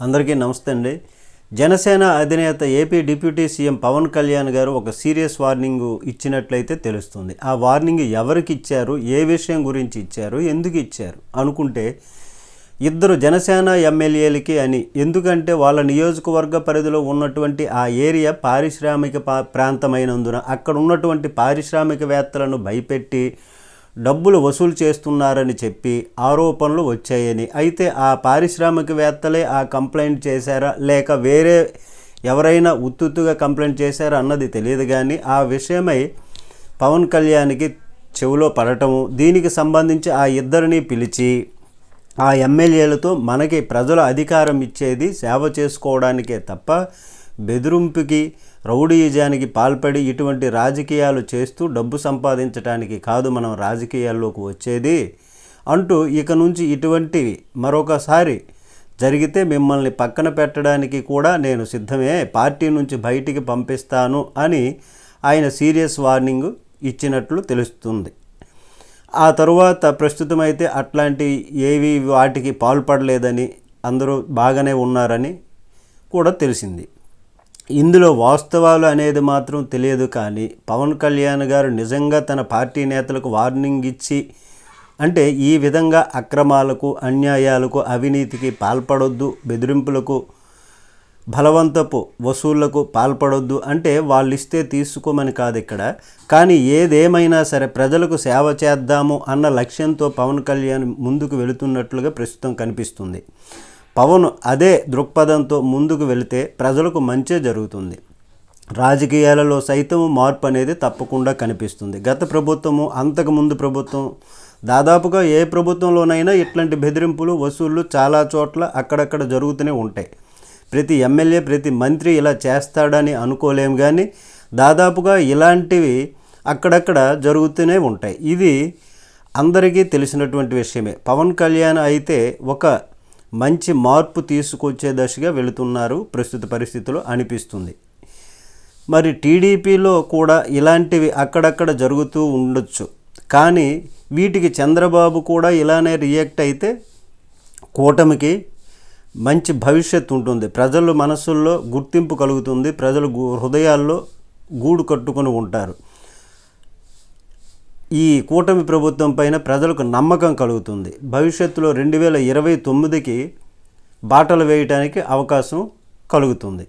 అందరికీ నమస్తే అండి. జనసేన అధినేత AP deputy CM Pawan Kalyan garu ఒక సీరియస్ వార్నింగ్ ఇచ్చినట్లయితే తెలుస్తుంది. ఆ వార్నింగ్ ఎవరికి ఇచ్చారు? ఏ విషయం గురించి ఇచ్చారు? ఎందుకు ఇచ్చారు? అనుకుంటే ఇద్దరు జనసేన ఎమ్మెల్యేలకి అని. ఎందుకంటే వాళ్ళ నియోజకవర్గ పరిధిలో ఉన్నటువంటి ఆ ఏరియా పారిశ్రామిక పా- ప్రాంతమైనందున అక్కడ ఉన్నటువంటి పారిశ్రామికవేత్తలను భయపెట్టి డబ్బులు వసూలు చేస్తున్నారని చెప్పి ఆరోపణలు వచ్చాయని. అయితే ఆ పారిశ్రామికవేత్తలే ఆ కంప్లైంట్ చేశారా? లేక వేరే ఎవరైనా ఉత్తుత్తుగా కంప్లైంట్ చేశారా అన్నది తెలియదు కానీ ఆ విషయమై పవన్ కళ్యాణ్కి చెవిలో పడటము దీనికి సంబంధించి ఆ ఇద్దరిని పిలిచి ఆ ఎమ్మెల్యేలతో మనకి ప్రజల అధికారం ఇచ్చేది సేవ చేసుకోవడానికే తప్ప బెదిరింపుకి రౌడీయిజానికి పాల్పడి ఇటువంటి రాజకీయాలు చేస్తూ డబ్బు సంపాదించడానికి కాదు మనం రాజకీయాల్లోకి వచ్చేది. అంటూ ఇక నుంచి ఇటువంటివి మరొకసారి జరిగితే మిమ్మల్ని పక్కన పెట్టడానికి కూడా నేను సిద్ధమే. పార్టీ నుంచి బయటికి పంపిస్తాను అని ఆయన సీరియస్ వార్నింగ్ ఇచ్చినట్లు తెలుస్తుంది. ఆ తరువాత ప్రస్తుతం అయితే అట్లాంటి ఏవి వాటికి పాల్పడలేదని అందరూ బాగానే ఉన్నారని కూడా తెలిసింది. ఇందులో వాస్తవాలు అనేది మాత్రం తెలియదు కానీ పవన్ కళ్యాణ్ గారు నిజంగా తన పార్టీ నేతలకు వార్నింగ్ ఇచ్చి అంటే ఈ విధంగా అక్రమాలకు అన్యాయాలకు అవినీతికి పాల్పడొద్దు బెదిరింపులకు బలవంతపు వసూళ్ళకు పాల్పడొద్దు అంటే వాళ్ళు ఇస్తే తీసుకోమని కాదు ఇక్కడ. కానీ ఏదేమైనా సరే ప్రజలకు సేవ చేద్దాము అన్న లక్ష్యంతో పవన్ కళ్యాణ్ ముందుకు వెళుతున్నట్లుగా ప్రస్తుతం కనిపిస్తుంది. పవన్ అదే దృక్పథంతో ముందుకు వెళితే ప్రజలకు మంచే జరుగుతుంది. రాజకీయాలలో సైతం మార్పు అనేది తప్పకుండా కనిపిస్తుంది. గత ప్రభుత్వము అంతకుముందు ప్రభుత్వం దాదాపుగా ఏ ప్రభుత్వంలోనైనా ఇట్లాంటి బెదిరింపులు వసూళ్ళు చాలా చోట్ల అక్కడక్కడ జరుగుతూనే ఉంటాయి. ప్రతి ఎమ్మెల్యే ప్రతి మంత్రి ఇలా చేస్తాడని అనుకోలేం కానీ దాదాపుగా ఇలాంటివి అక్కడక్కడ జరుగుతూనే ఉంటాయి. ఇది అందరికీ తెలిసినటువంటి విషయమే. పవన్ కళ్యాణ్ అయితే ఒక మంచి మార్పు తీసుకొచ్చే దశగా వెళుతున్నారు ప్రస్తుత పరిస్థితిలో అనిపిస్తుంది. మరి టీడీపీలో కూడా ఇలాంటివి అక్కడక్కడ జరుగుతూ ఉండొచ్చు. కానీ వీటికి చంద్రబాబు కూడా ఇలానే రియాక్ట్ అయితే కూటమికి మంచి భవిష్యత్తు ఉంటుంది. ప్రజల మనసుల్లో గుర్తింపు కలుగుతుంది. ప్రజలు హృదయాల్లో గూడు కట్టుకొని ఉంటారు. ఈ కూటమి ప్రభుత్వం పైన ప్రజలకు నమ్మకం కలుగుతుంది. భవిష్యత్తులో రెండు వేల ఇరవై తొమ్మిదికి బాటలు వేయటానికి అవకాశం కలుగుతుంది.